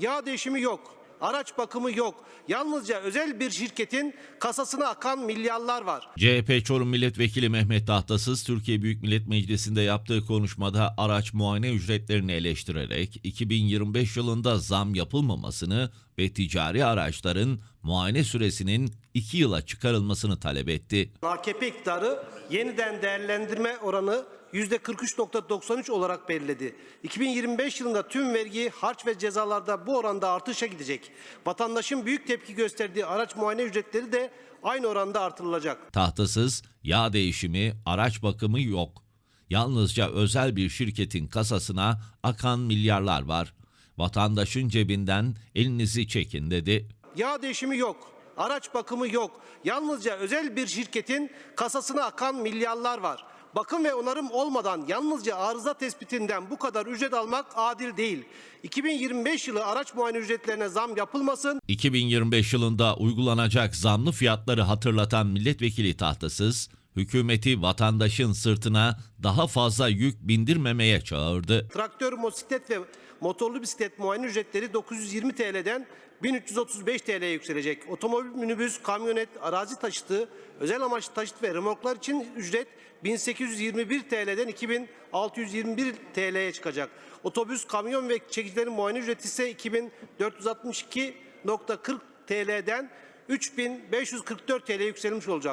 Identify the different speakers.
Speaker 1: Yağ değişimi yok. Araç bakımı yok. Yalnızca özel bir şirketin kasasına akan milyarlar var.
Speaker 2: CHP Çorum Milletvekili Mehmet Tahtasız, Türkiye Büyük Millet Meclisi'nde yaptığı konuşmada araç muayene ücretlerini eleştirerek 2025 yılında zam yapılmamasını ve ticari araçların muayene süresinin 2 yıla çıkarılmasını talep etti.
Speaker 1: AKP iktidarı yeniden değerlendirme oranı %43.93 olarak belirledi. 2025 yılında tüm vergi, harç ve cezalarda bu oranda artışa gidecek. Vatandaşın büyük tepki gösterdiği araç muayene ücretleri de aynı oranda artırılacak.
Speaker 2: Tahtasız, yağ değişimi, araç bakımı yok. Yalnızca özel bir şirketin kasasına akan milyarlar var. Vatandaşın cebinden elinizi çekin dedi.
Speaker 1: Yağ değişimi yok. Araç bakımı yok. Yalnızca özel bir şirketin kasasına akan milyarlar var. Bakım ve onarım olmadan yalnızca arıza tespitinden bu kadar ücret almak adil değil. 2025 yılı araç muayene ücretlerine zam yapılmasın.
Speaker 2: 2025 yılında uygulanacak zamlı fiyatları hatırlatan milletvekili tahtasız, hükümeti vatandaşın sırtına daha fazla yük bindirmemeye çağırdı.
Speaker 1: Traktör, motosiklet ve motorlu bisiklet muayene ücretleri 920 TL'den 1335 TL'ye yükselecek. Otomobil, minibüs, kamyonet, arazi taşıtı, özel amaçlı taşıt ve remorklar için ücret 1821 TL'den 2621 TL'ye çıkacak. Otobüs, kamyon ve çekicilerin muayene ücreti ise 2462.40 TL'den 3544 TL'ye yükselmiş olacak.